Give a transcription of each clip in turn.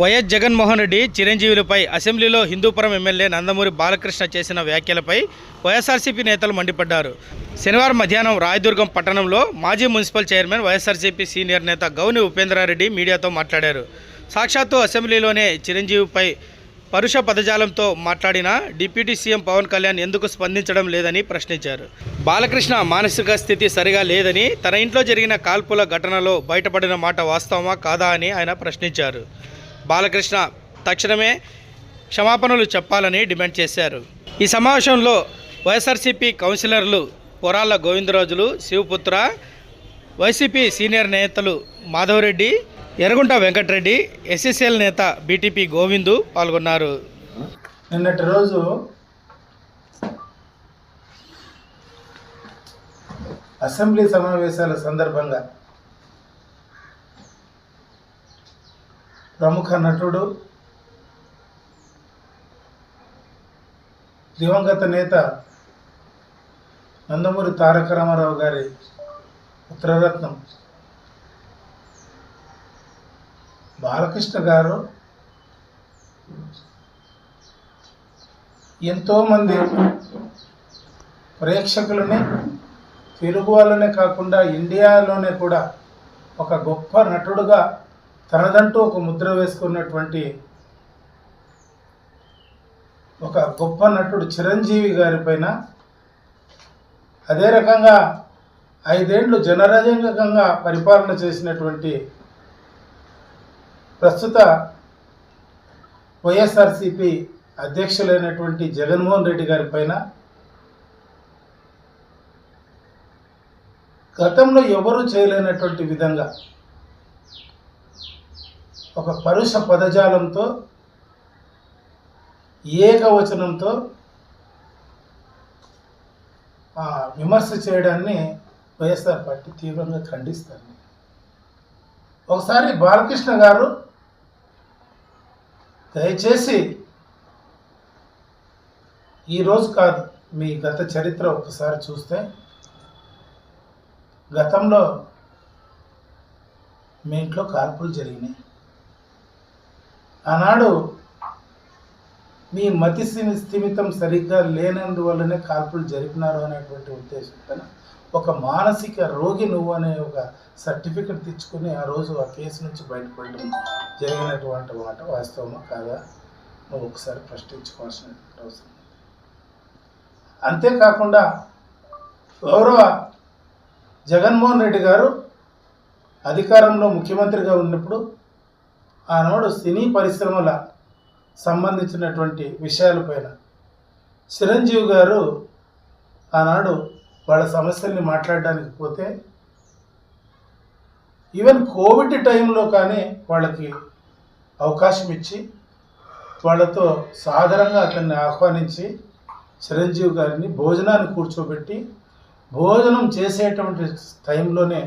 YS Jaganmohan Reddy చిరంజీవులపై అసెంబ్లీలో Hindupuram MLA Nandamuri Balakrishna చేసిన వ్యాఖ్యలపై వైఎస్ఆర్సీపీ నేతలు మండిపడ్డారు. శనివారం మధ్యాహ్నం రాయదుర్గం పట్టణంలో మాజీ మున్సిపల్ చైర్మన్ వైఎస్ఆర్సీపీ సీనియర్ నేత గౌని ఉపేంద్రారెడ్డి మీడియాతో మాట్లాడారు. సాక్షాత్తు అసెంబ్లీలోనే చిరంజీవిపై పరుష పదజాలంతో మాట్లాడిన డిప్యూటీ సీఎం పవన్ కళ్యాణ్ ఎందుకు స్పందించడం లేదని ప్రశ్నించారు. బాలకృష్ణ మానసిక స్థితి సరిగా లేదని తన ఇంట్లో జరిగిన కాల్పుల ఘటనలో బయటపడిన మాట వాస్తవమా కాదా అని ఆయన ప్రశ్నించారు. బాలకృష్ణ తక్షణమే క్షమాపణలు చెప్పాలని డిమాండ్ చేశారు. ఈ సమావేశంలో వైఎస్ఆర్సీపీ కౌన్సిలర్లు పొరాల గోవిందరాజులు శివపుత్ర వైసీపీ సీనియర్ నేతలు మాధవరెడ్డి ఎర్రగుంట వెంకటరెడ్డి ఎస్ఎస్ఎల్ నేత బీటీపీ గోవిందు పాల్గొన్నారు. నిన్నటి రోజు అసెంబ్లీ సమావేశాల సందర్భంగా ప్రముఖ నటుడు దివంగత నేత నందమూరి తారక రామారావు గారి ఉత్తరరత్నం బాలకృష్ణ గారు. ఎంతోమంది ప్రేక్షకులని తెలుగు వాళ్ళనే కాకుండా ఇండియాలోనే కూడా ఒక గొప్ప నటుడుగా తనదంటూ ఒక ముద్ర వేసుకున్నటువంటి ఒక గొప్ప నటుడు చిరంజీవి గారి పైన అదే రకంగా ఐదేండ్లు జనరంజకంగా పరిపాలన చేసినటువంటి ప్రస్తుత వైఎస్ఆర్సిపి అధ్యక్షులైనటువంటి జగన్మోహన్ రెడ్డి గారి పైన గతంలో ఎవరు చేయలేనటువంటి విధంగా ఒక పరుష పదజాలంతో ఏకవచనంతో విమర్శ చేయడాన్ని వైఎస్ఆర్ పార్టీ తీవ్రంగా ఖండిస్తుంది. ఒకసారి బాలకృష్ణ గారు దయచేసి ఈరోజు కాదు మీ గత చరిత్ర ఒకసారి చూస్తే గతంలో మీ ఇంట్లో కాల్పులు జరిగినాయి. ఆనాడు మీ మతి స్థిమితం సరిగ్గా లేనందువల్లనే కాల్పులు జరిపినారు అనేటువంటి ఉద్దేశంతో ఒక మానసిక రోగి నువ్వు అనే ఒక సర్టిఫికెట్ తెచ్చుకుని ఆ రోజు ఆ కేసు నుంచి బయటపడడం జరిగినటువంటి మాట వాస్తవమా కాదా? నువ్వు ఒకసారి ప్రశ్నించుకోవాల్సిన అవసరం అంతేకాకుండా గౌరవ జగన్మోహన్ రెడ్డి గారు అధికారంలో ముఖ్యమంత్రిగా ఉన్నప్పుడు ఆనాడు సినీ పరిశ్రమల సంబంధించినటువంటి విషయాలపైన చిరంజీవి గారు ఆనాడు వాళ్ళ సమస్యల్ని మాట్లాడడానికి పోతే ఈవెన్ కోవిడ్ టైంలో కానీ వాళ్ళకి అవకాశం ఇచ్చి వాళ్ళతో సాదరంగా అతన్ని ఆహ్వానించి చిరంజీవి గారిని భోజనాన్ని కూర్చోబెట్టి భోజనం చేసేటువంటి టైంలోనే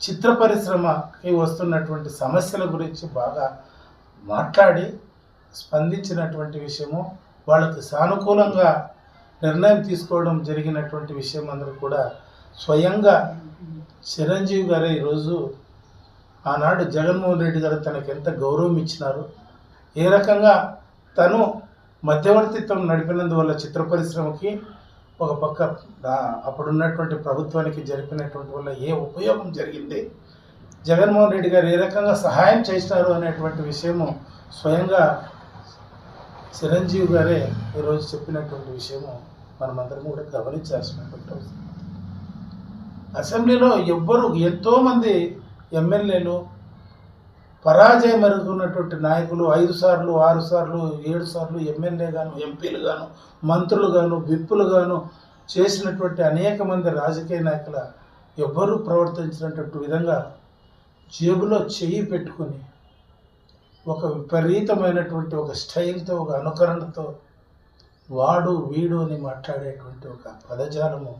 చిత్ర పరిశ్రమకి వస్తున్నటువంటి సమస్యల గురించి బాగా మాట్లాడి స్పందించినటువంటి విషయము వాళ్ళకి సానుకూలంగా నిర్ణయం తీసుకోవడం జరిగినటువంటి విషయం అందరూ కూడా స్వయంగా చిరంజీవి గారే ఈరోజు ఆనాడు జగన్మోహన్ రెడ్డి గారు తనకు ఎంత గౌరవం ఇచ్చినారు ఏ రకంగా తను మధ్యవర్తిత్వం నడిపినందువల్ల చిత్ర పరిశ్రమకి ఒక పక్క అప్పుడున్నటువంటి ప్రభుత్వానికి జరిపినటువంటి వల్ల ఏ ఉపయోగం జరిగింది? జగన్మోహన్ రెడ్డి గారు ఏ రకంగా సహాయం చేసినారు అనేటువంటి విషయము స్వయంగా చిరంజీవి గారే ఈరోజు చెప్పినటువంటి విషయము మనమందరం కూడా గమనించాల్సినటువంటి అవసరం. అసెంబ్లీలో ఎవ్వరు ఎంతోమంది ఎమ్మెల్యేలు పరాజయం ఎరుగుతున్నటువంటి నాయకులు ఐదు సార్లు ఆరు సార్లు ఏడు సార్లు ఎమ్మెల్యే గాను ఎంపీలు గాను మంత్రులు గాను విప్పులు గాను చేసినటువంటి అనేక మంది రాజకీయ నాయకుల ఎవ్వరూ ప్రవర్తించినటువంటి విధంగా జేబులో చెయ్యి పెట్టుకొని ఒక విపరీతమైనటువంటి ఒక స్టైల్తో ఒక అనుకరణతో వాడు వీడు అని మాట్లాడేటువంటి ఒక పదజాలము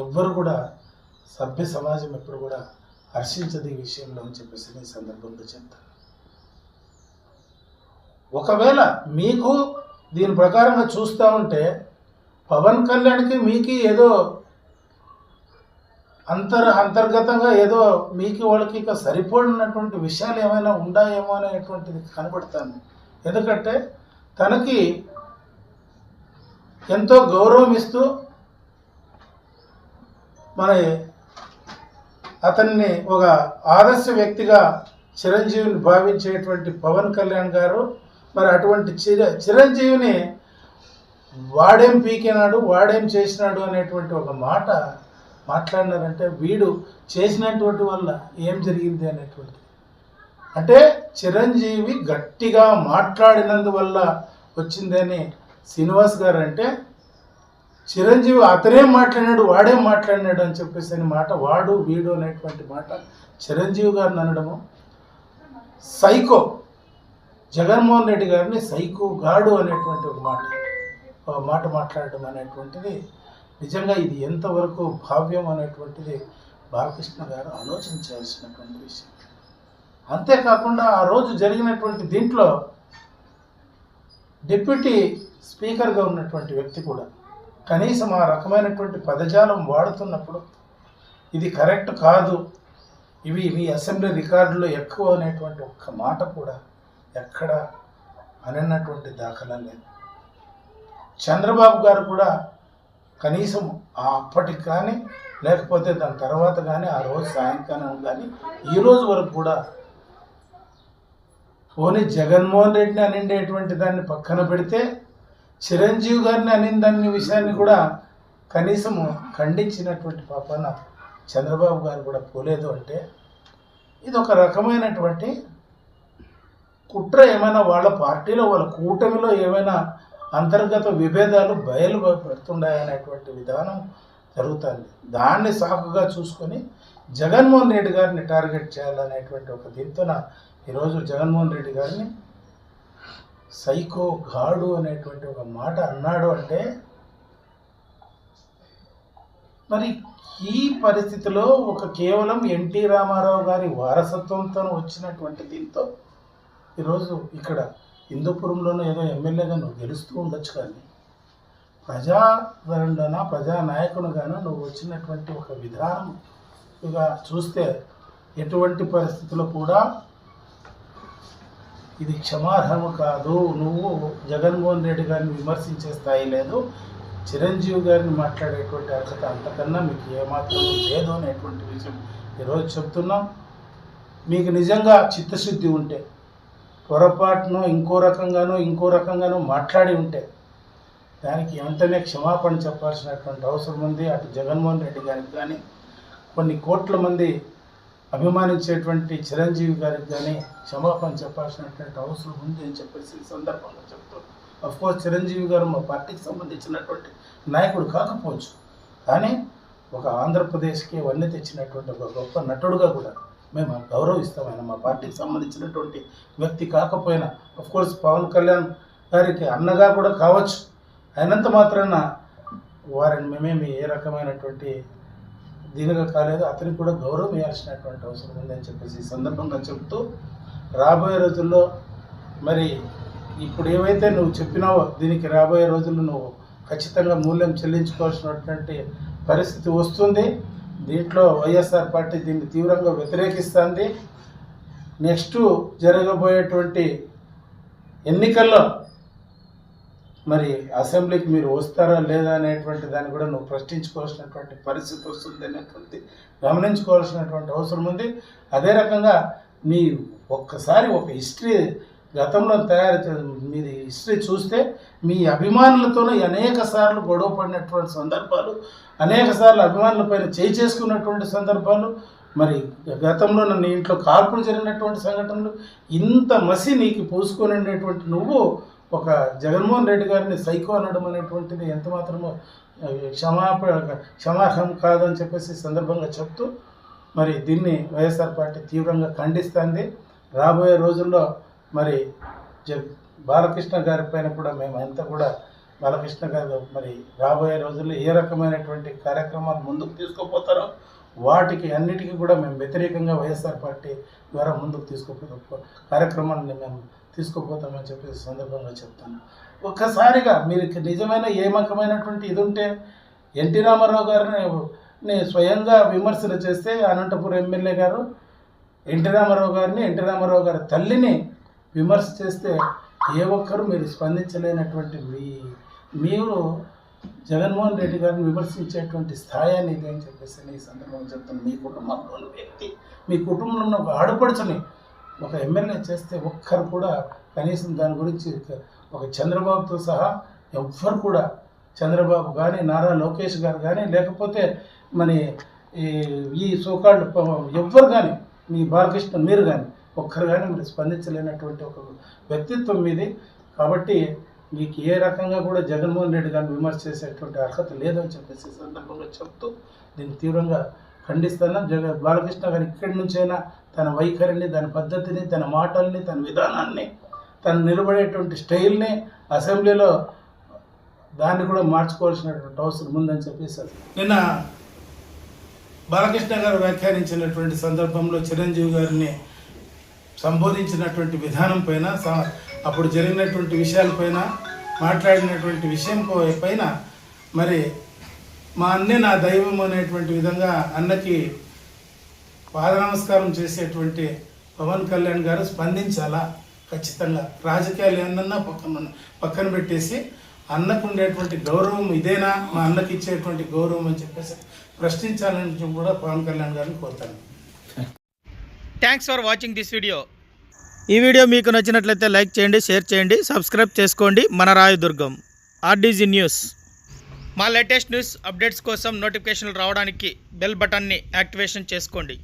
ఎవ్వరు కూడా సభ్య సమాజం ఎప్పుడు కూడా హర్షించదు ఈ విషయంలో అని చెప్పేసి నేను ఈ సందర్భంగా చెప్తాను ఒకవేళ మీకు దీని ప్రకారంగా చూస్తూ ఉంటే పవన్ కళ్యాణ్కి మీకు ఏదో అంతర్ అంతర్గతంగా ఏదో మీకు వాళ్ళకి ఇక సరిపోడినటువంటి విషయాలు ఏమైనా ఉన్నాయేమో అనేటువంటిది కనబడుతుంది. ఎందుకంటే తనకి ఎంతో గౌరవం ఇస్తూ మన అతన్ని ఒక ఆదర్శ వ్యక్తిగా చిరంజీవిని భావించేటువంటి పవన్ కళ్యాణ్ గారు మరి అటువంటి చిర చిరంజీవిని వాడేం పీకినాడు వాడేం చేసినాడు అనేటువంటి ఒక మాట మాట్లాడినారంటే వీడు చేసినటువంటి వల్ల ఏం జరిగింది అనేటువంటి. అంటే చిరంజీవి గట్టిగా మాట్లాడినందువల్ల వచ్చిందని శ్రీనివాస్ గారు అంటే చిరంజీవి అతనేం మాట్లాడినాడు వాడేం మాట్లాడినాడు అని చెప్పేసి అని మాట వాడు వీడు అనేటువంటి మాట చిరంజీవి గారిని అనడము. సైకో జగన్మోహన్ రెడ్డి గారిని సైకో గాడు అనేటువంటి ఒక మాట ఒక మాట మాట్లాడడం అనేటువంటిది నిజంగా ఇది ఎంతవరకు భావ్యం అనేటువంటిది బాలకృష్ణ గారు ఆలోచించాల్సినటువంటి విషయం. అంతేకాకుండా ఆ రోజు జరిగినటువంటి దీంట్లో డిప్యూటీ స్పీకర్గా ఉన్నటువంటి వ్యక్తి కూడా కనీసం ఆ రకమైనటువంటి పదజాలం వాడుతున్నప్పుడు ఇది కరెక్ట్ కాదు. ఇవి మీ అసెంబ్లీ రికార్డులో ఎక్కువ అనేటువంటి ఒక్క మాట కూడా ఎక్కడ అనన్నటువంటి దాఖలా లేదు. చంద్రబాబు గారు కూడా కనీసం అప్పటికి కానీ లేకపోతే దాని తర్వాత కానీ ఆ రోజు సాయంకాలం కానీ ఈ రోజు వరకు కూడా పోనీ జగన్మోహన్ రెడ్డిని అనిండేటువంటి దాన్ని పక్కన పెడితే చిరంజీవి గారిని అనిన దాని విషయాన్ని కూడా కనీసము ఖండించినటువంటి పాపన చంద్రబాబు గారు కూడా పోలేదు అంటే ఇది ఒక రకమైనటువంటి కుట్ర ఏమైనా వాళ్ళ పార్టీలో వాళ్ళ కూటమిలో ఏమైనా అంతర్గత విభేదాలు బయలు పెడుతున్నాయనేటువంటి విధానం జరుగుతుంది. దాన్ని సాకుగా చూసుకొని జగన్మోహన్ రెడ్డి గారిని టార్గెట్ చేయాలనేటువంటి ఒక దీంతోన ఈరోజు జగన్మోహన్ రెడ్డి గారిని సైకో గాడు అనేటువంటి ఒక మాట అన్నాడు అంటే మరి ఈ పరిస్థితిలో ఒక కేవలం ఎన్టీ రామారావు గారి వారసత్వంతో వచ్చినటువంటి దీంతో ఈరోజు ఇక్కడ హిందూపురంలోనూ ఏదో ఎమ్మెల్యేగా నువ్వు గెలుస్తూ ఉండొచ్చు కానీ ప్రజాదరణ ప్రజానాయకునిగాను నువ్వు వచ్చినటువంటి ఒక విధానంగా ఇక చూస్తే ఎటువంటి పరిస్థితుల్లో కూడా ఇది క్షమార్హము కాదు. నువ్వు జగన్మోహన్ రెడ్డి గారిని విమర్శించే స్థాయి లేదు. చిరంజీవి గారిని మాట్లాడేటువంటి అర్హత అంతకన్నా మీకు ఏమాత్రం లేదు అనేటువంటి విషయం ఈరోజు చెప్తున్నాం. మీకు నిజంగా చిత్తశుద్ధి ఉంటే పొరపాటును ఇంకో రకంగానో ఇంకో రకంగానో మాట్లాడి ఉంటే దానికి వెంటనే క్షమాపణ చెప్పాల్సినటువంటి అవసరం ఉంది. అటు జగన్మోహన్ రెడ్డి గారికి కానీ కొన్ని కోట్ల మంది అభిమానించేటువంటి చిరంజీవి గారికి కానీ క్షమాపణ చెప్పాల్సినటువంటి అవసరం ఉంది అని చెప్పేసి ఈ సందర్భంగా చెప్తూ కోర్స్ చిరంజీవి గారు మా పార్టీకి సంబంధించినటువంటి నాయకుడు కాకపోవచ్చు. కానీ ఒక ఆంధ్రప్రదేశ్కి వన్నె తెచ్చినటువంటి ఒక గొప్ప నటుడుగా కూడా మేము గౌరవిస్తాం ఆయన మా పార్టీకి సంబంధించినటువంటి వ్యక్తి కాకపోయినా కోర్స్ పవన్ కళ్యాణ్ గారికి అన్నగా కూడా కావచ్చు. అయినంత మాత్రాన వారిని మేమేమి ఏ రకమైనటువంటి దీనిగా కాలేదు అతనికి కూడా గౌరవం ఇవ్వాల్సినటువంటి అవసరం ఉందని చెప్పేసి ఈ సందర్భంగా చెప్తూ రాబోయే రోజుల్లో మరి ఇప్పుడు ఏవైతే నువ్వు చెప్పినావో దీనికి రాబోయే రోజుల్లో నువ్వు ఖచ్చితంగా మూల్యం చెల్లించుకోవాల్సినటువంటి పరిస్థితి వస్తుంది. దీంట్లో వైఎస్ఆర్ పార్టీ దీన్ని తీవ్రంగా వ్యతిరేకిస్తుంది. నెక్స్ట్ జరగబోయేటువంటి ఎన్నికల్లో మరి అసెంబ్లీకి మీరు వస్తారా లేదా అనేటువంటి దాన్ని కూడా నువ్వు ప్రశ్నించుకోవాల్సినటువంటి పరిస్థితి వస్తుంది అనేటువంటి గమనించుకోవాల్సినటువంటి అవసరం ఉంది. అదే రకంగా మీ ఒక్కసారి ఒక హిస్టరీ గతంలో తయారు మీరు హిస్టరీ చూస్తే మీ అభిమానులతోనే అనేక సార్లు గొడవ పడినటువంటి సందర్భాలు అనేక సార్లు అభిమానులపైన చేయి చేసుకున్నటువంటి సందర్భాలు మరి గతంలో నన్ను ఇంట్లో కాల్పులు జరిగినటువంటి సంఘటనలు ఇంత మసి నీకు పూసుకొని నువ్వు ఒక జగన్మోహన్ రెడ్డి గారిని సైకో అనడం అనేటువంటిది ఎంత మాత్రమో క్షమాప క్షమార్హం కాదని చెప్పేసి సందర్భంగా చెప్తూ మరి దీన్ని వైఎస్ఆర్ పార్టీ తీవ్రంగా ఖండిస్తుంది. రాబోయే రోజుల్లో మరి జ బాలకృష్ణ గారి పైన కూడా మేము ఎంత కూడా బాలకృష్ణ గారు మరి రాబోయే రోజుల్లో ఏ రకమైనటువంటి కార్యక్రమాలు ముందుకు తీసుకుపోతారో వాటికి అన్నిటికీ కూడా మేము వ్యతిరేకంగా వైఎస్ఆర్ పార్టీ ద్వారా ముందుకు తీసుకుపోతాం కార్యక్రమాన్ని మేము తీసుకుపోతామని చెప్పి సందర్భంగా చెప్తాను. ఒక్కసారిగా మీరు నిజమైన ఏ రకమైనటువంటి ఇది ఉంటే ఎన్టీ రామారావు గారిని స్వయంగా విమర్శలు చేస్తే అనంతపురం ఎమ్మెల్యే గారు ఎన్టీ రామారావు గారిని ఎన్టీ రామారావు గారి తల్లిని విమర్శ చేస్తే ఏ ఒక్కరు మీరు స్పందించలేనటువంటి మీ- మీరు జగన్మోహన్ రెడ్డి గారిని విమర్శించేటువంటి స్థాయి అనేది అని చెప్పేసి నేను ఈ సందర్భంగా చెప్తాను. మీ కుటుంబంలోని వ్యక్తి మీ కుటుంబంలో ఒక ఆడపడుచుని ఒక ఎమ్మెల్యే చేస్తే ఒక్కరు కూడా కనీసం దాని గురించి ఒక చంద్రబాబుతో సహా ఎవ్వరు కూడా చంద్రబాబు కానీ నారా లోకేష్ గారు కానీ లేకపోతే మన ఈ ఈ సోకాళ్ళు ఎవ్వరు కానీ మీ బాలకృష్ణ మీరు కానీ ఒక్కరు కానీ మీరు స్పందించలేనటువంటి ఒక వ్యక్తిత్వం మీది. కాబట్టి మీకు ఏ రకంగా కూడా జగన్మోహన్ రెడ్డి గారిని విమర్శ చేసేటువంటి అర్హత లేదని చెప్పేసి సందర్భంగా చెప్తూ దీన్ని తీవ్రంగా ఖండిస్తాను జగ బాలకృష్ణ గారు ఇక్కడి నుంచైనా తన వైఖరిని తన పద్ధతిని తన మాటల్ని తన విధానాన్ని తను నిలబడేటువంటి స్టైల్ని అసెంబ్లీలో దాన్ని కూడా మార్చుకోవాల్సినటువంటి అవసరం ఉందని చెప్పేసి నిన్న బాలకృష్ణ గారు వ్యాఖ్యానించినటువంటి సందర్భంలో చిరంజీవి గారిని సంబోధించినటువంటి విధానం పైన స- అప్పుడు జరిగినటువంటి విషయాలపైన మాట్లాడినటువంటి విషయం పైన మరి మా అన్నే నా దైవం అనేటువంటి విధంగా అన్నకి పాద నమస్కారం చేసేటువంటి పవన్ కళ్యాణ్ గారు స్పందించాలా? ఖచ్చితంగా. రాజకీయాలు ఏందన్నా పక్కన పక్కన పెట్టేసి అన్నకు ఉండేటువంటి గౌరవం ఇదేనా? మా అన్నకి ఇచ్చేటువంటి గౌరవం అని చెప్పేసి ప్రశ్నించాలని కూడా పవన్ కళ్యాణ్ గారిని కోరుతాను. Thanks for watching this video ఈ వీడియో మీకు నచ్చినట్లయితే లైక్ చేయండి షేర్ చేయండి సబ్స్క్రైబ్ చేసుకోండి. మన రాయదుర్గం. RDG news. మా లేటెస్ట్ న్యూస్ అప్డేట్స్ కోసం నోటిఫికేషన్లు రావడానికి బెల్ బటన్ని యాక్టివేషన్ చేసుకోండి.